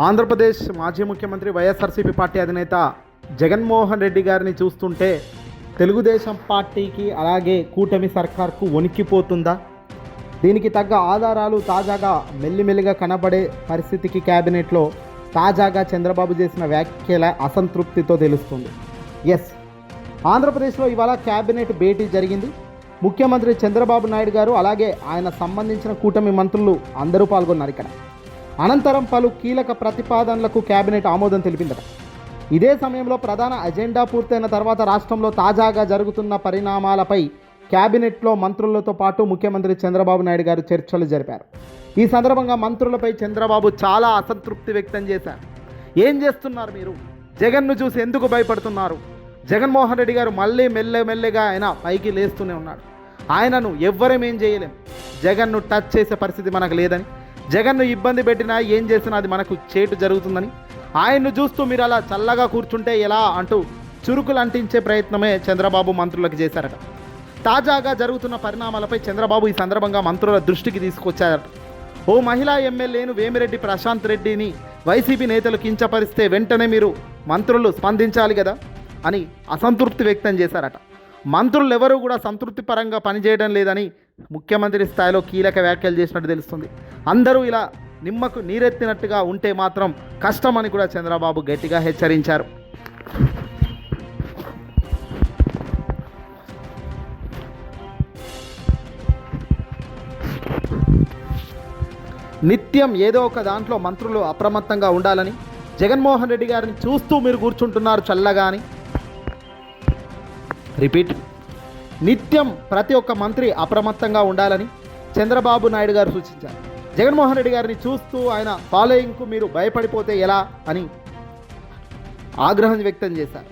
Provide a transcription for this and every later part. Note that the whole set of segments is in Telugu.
ఆంధ్రప్రదేశ్ మాజీ ముఖ్యమంత్రి వైఎస్ఆర్సీపీ పార్టీ అధినేత జగన్మోహన్ రెడ్డి గారిని చూస్తుంటే తెలుగుదేశం పార్టీకి అలాగే కూటమి సర్కార్కు వణికిపోతుందా? దీనికి తగ్గ ఆధారాలు తాజాగా మెల్లిమెల్లిగా కనబడే పరిస్థితికి క్యాబినెట్లో తాజాగా చంద్రబాబు చేసిన వ్యాఖ్యల అసంతృప్తితో తెలుస్తుంది. ఎస్ ఆంధ్రప్రదేశ్లో ఇవాళ క్యాబినెట్ భేటీ జరిగింది. ముఖ్యమంత్రి చంద్రబాబు నాయుడు గారు అలాగే ఆయన సంబంధించిన కూటమి మంత్రులు అందరూ పాల్గొన్నారు ఇక్కడ. అనంతరం పలు కీలక ప్రతిపాదనలకు కేబినెట్ ఆమోదం తెలిపిందట. ఇదే సమయంలో ప్రధాన అజెండా పూర్తయిన తర్వాత రాష్ట్రంలో తాజాగా జరుగుతున్న పరిణామాలపై కేబినెట్లో మంత్రులతో పాటు ముఖ్యమంత్రి చంద్రబాబు నాయుడు గారు చర్చలు జరిపారు. ఈ సందర్భంగా మంత్రులపై చంద్రబాబు చాలా అసంతృప్తి వ్యక్తం చేశారు. ఏం చేస్తున్నారు మీరు? జగన్ను చూసి ఎందుకు భయపడుతున్నారు? జగన్మోహన్ రెడ్డి గారు మళ్ళీ మెల్లెమెల్లెగా ఆయన పైకి లేస్తూనే ఉన్నాడు. ఆయనను ఎవ్వరేమేం చేయలేం. జగన్ను టచ్ చేసే పరిస్థితి మనకు లేదని జగన్ను ఇబ్బంది పెట్టినా ఏం చేసినా అది మనకు చేటు జరుగుతుందని. ఆయన్ను చూస్తూ మీరు అలా చల్లగా కూర్చుంటే ఎలా అంటూ చురుకులు అంటించే ప్రయత్నమే చంద్రబాబు మంత్రులకు చేశారట. తాజాగా జరుగుతున్న పరిణామాలపై చంద్రబాబు ఈ సందర్భంగా మంత్రుల దృష్టికి తీసుకొచ్చారట. ఓ మహిళా ఎమ్మెల్యేను వేమిరెడ్డి ప్రశాంత్ రెడ్డిని వైసీపీ నేతలు కించపరిస్తే వెంటనే మీరు మంత్రులు స్పందించాలి కదా అని అసంతృప్తి వ్యక్తం చేశారట. మంత్రులు ఎవరూ కూడా సంతృప్తి పరంగా పనిచేయడం లేదని ముఖ్యమంత్రి స్థాయిలో కీలక వ్యాఖ్యలు చేసినట్టు తెలుస్తుంది. అందరూ ఇలా నిమ్మకు నీరెత్తినట్టుగా ఉంటే మాత్రం కష్టమని కూడా చంద్రబాబు గట్టిగా హెచ్చరించారు. నిత్యం ఏదో ఒక దాంట్లో మంత్రులు అప్రమత్తంగా ఉండాలని జగన్మోహన్ రెడ్డి గారిని చూస్తూ మీరు కూర్చుంటున్నారు చల్లగా అని రిపీట్. నిత్యం ప్రతి ఒక్క మంత్రి అప్రమత్తంగా ఉండాలని చంద్రబాబు నాయుడు గారు సూచించారు. జగన్మోహన్ రెడ్డి గారిని చూస్తూ ఆయన ఫాలోయింగ్కు మీరు భయపడిపోతే ఎలా అని ఆగ్రహం వ్యక్తం చేశారు.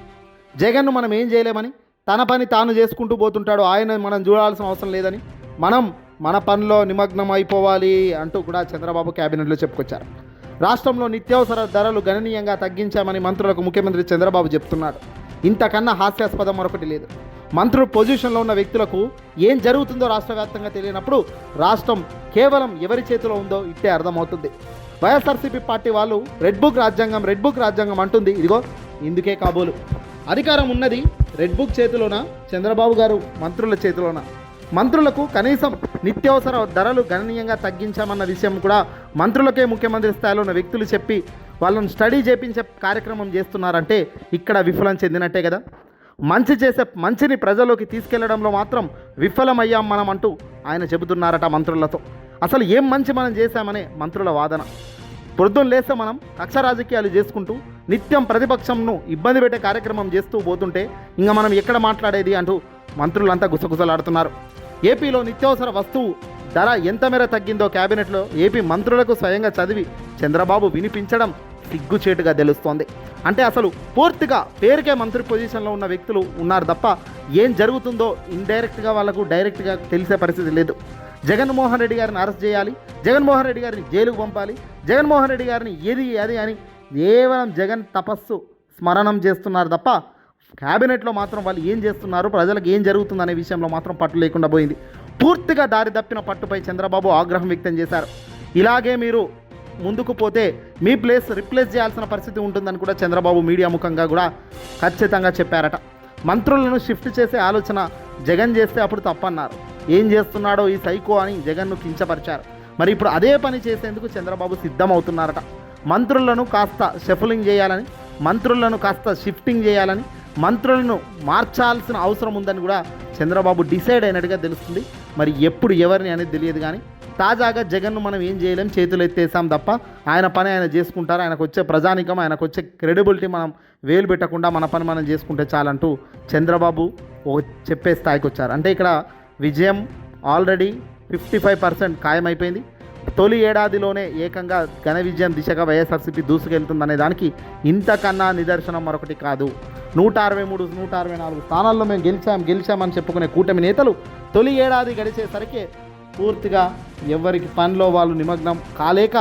జగన్ను మనం ఏం చేయలేమని తన పని తాను చేసుకుంటూ పోతుంటాడు ఆయన మనం చూడాల్సిన అవసరం లేదని మనం మన పనిలో నిమగ్నం అయిపోవాలి అంటూ కూడా చంద్రబాబు క్యాబినెట్లో చెప్పుకొచ్చారు. రాష్ట్రంలో నిత్యావసర ధరలు గణనీయంగా తగ్గించామని మంత్రులకు ముఖ్యమంత్రి చంద్రబాబు చెప్తున్నాడు ఇంతకన్నా హాస్యాస్పదం మరొకటి లేదు. మంత్రులు పొజిషన్లో ఉన్న వ్యక్తులకు ఏం జరుగుతుందో రాష్ట్ర వ్యాప్తంగా తెలియనప్పుడు రాష్ట్రం కేవలం ఎవరి చేతిలో ఉందో ఇట్టే అర్థమవుతుంది. వైఎస్ఆర్సీపీ పార్టీ వాళ్ళు రెడ్ బుక్ రాజ్యాంగం రెడ్ బుక్ రాజ్యాంగం అంటుంది. ఇదిగో ఇందుకే కాబోలు. అధికారం ఉన్నది రెడ్ బుక్ చేతిలోన? చంద్రబాబు గారు మంత్రుల చేతిలోన? మంత్రులకు కనీసం నిత్యావసర ధరలు గణనీయంగా తగ్గించామన్న విషయం కూడా మంత్రులకే ముఖ్యమంత్రి స్థాయిలో ఉన్న వ్యక్తులు చెప్పి వాళ్ళను స్టడీ చేపించే కార్యక్రమం చేస్తున్నారంటే ఇక్కడ విఫలం చెందినట్టే కదా. మంచి చేసే మంచిని ప్రజల్లోకి తీసుకెళ్ళడంలో మాత్రం విఫలమయ్యాం మనం అంటూ ఆయన చెబుతున్నారట మంత్రులతో. అసలు ఏం మంచి మనం చేశామనే మంత్రుల వాదన. పొద్దున్న లేస్తే మనం కక్ష రాజకీయాలు చేసుకుంటూ నిత్యం ప్రతిపక్షంను ఇబ్బంది పెట్టే కార్యక్రమం చేస్తూ పోతుంటే ఇంకా మనం ఎక్కడ మాట్లాడేది అంటూ మంత్రులంతా గుసగుసలాడుతున్నారు. ఏపీలో నిత్యావసర వస్తువు ధర ఎంత మేర తగ్గిందో కేబినెట్లో ఏపీ మంత్రులకు స్వయంగా చదివి చంద్రబాబు వినిపించడం సిగ్గుచేటుగా తెలుస్తోంది. అంటే అసలు పూర్తిగా పేరుకే మంత్రి పొజిషన్లో ఉన్న వ్యక్తులు ఉన్నారు తప్ప ఏం జరుగుతుందో ఇండైరెక్ట్గా వాళ్ళకు డైరెక్ట్గా తెలిసే పరిస్థితి లేదు. జగన్మోహన్ రెడ్డి గారిని అరెస్ట్ చేయాలి జగన్మోహన్ రెడ్డి గారిని జైలుకు పంపాలి జగన్మోహన్ రెడ్డి గారిని ఏది అది అని కేవలం జగన్ తపస్సు స్మరణం చేస్తున్నారు తప్ప క్యాబినెట్లో మాత్రం వాళ్ళు ఏం చేస్తున్నారు ప్రజలకు ఏం జరుగుతుందనే విషయంలో మాత్రం పట్టు లేకుండా పోయింది. పూర్తిగా దారి తప్పిన పట్టుపై చంద్రబాబు ఆగ్రహం వ్యక్తం చేశారు. ఇలాగే మీరు ముందుకు పోతే మీ ప్లేస్ రిప్లేస్ చేయాల్సిన పరిస్థితి ఉంటుందని కూడా చంద్రబాబు మీడియా ముఖంగా కూడా ఖచ్చితంగా చెప్పారట. మంత్రులను షిఫ్ట్ చేసే ఆలోచన జగన్ చేస్తే అప్పుడు తప్పన్నారు. ఏం చేస్తున్నాడో ఈ సైకో అని జగన్ను కించపరిచారు. మరి ఇప్పుడు అదే పని చేసేందుకు చంద్రబాబు సిద్ధమవుతున్నారట. మంత్రులను కాస్త షఫలింగ్ చేయాలని మంత్రులను కాస్త షిఫ్టింగ్ చేయాలని మంత్రులను మార్చాల్సిన అవసరం ఉందని కూడా చంద్రబాబు డిసైడ్ అయినట్టుగా తెలుస్తుంది. మరి ఎప్పుడు ఎవరిని అనేది తెలియదు కానీ తాజాగా జగన్ను మనం ఏం చేయలేం చేతులు ఎత్తేసాం తప్ప ఆయన పని ఆయన చేసుకుంటారు. ఆయనకు వచ్చే ప్రజానికం ఆయనకు వచ్చే క్రెడిబిలిటీ మనం వేలు పెట్టకుండా మన పని మనం చేసుకుంటే చాలంటూ చంద్రబాబు చెప్పే స్థాయికి వచ్చారు. అంటే ఇక్కడ విజయం ఆల్రెడీ ఫిఫ్టీ ఫైవ్ పర్సెంట్ ఖాయమైపోయింది. తొలి ఏడాదిలోనే ఏకంగా ఘన విజయం దిశగా వైఎస్ఆర్సీపీ దూసుకెళ్తుందనే దానికి ఇంతకన్నా నిదర్శనం మరొకటి కాదు. నూట అరవై మూడు నూట అరవై నాలుగు స్థానాల్లో మేము గెలిచాం గెలిచామని చెప్పుకునే కూటమి నేతలు తొలి ఏడాది గడిచేసరికి పూర్తిగా ఎవరికి పనిలో వాళ్ళు నిమగ్నం కాలేక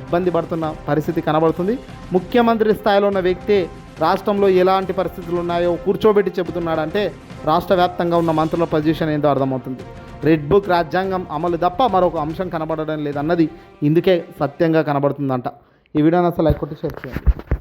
ఇబ్బంది పడుతున్న పరిస్థితి కనబడుతుంది. ముఖ్యమంత్రి స్థాయిలో ఉన్న వ్యక్తి రాష్ట్రంలో ఎలాంటి పరిస్థితులు ఉన్నాయో కూర్చోబెట్టి చెబుతున్నాడంటే రాష్ట్ర వ్యాప్తంగా ఉన్న మంత్రుల పొజిషన్ ఏందో అర్థమవుతుంది. రెడ్ బుక్ రాజ్యాంగం అమలు తప్ప మరొక అంశం కనబడడం లేదన్నది ఇందుకే సత్యంగా కనబడుతుందంట. ఈ వీడియోని అసలు లైక్ కొట్టి షేర్ చేయండి.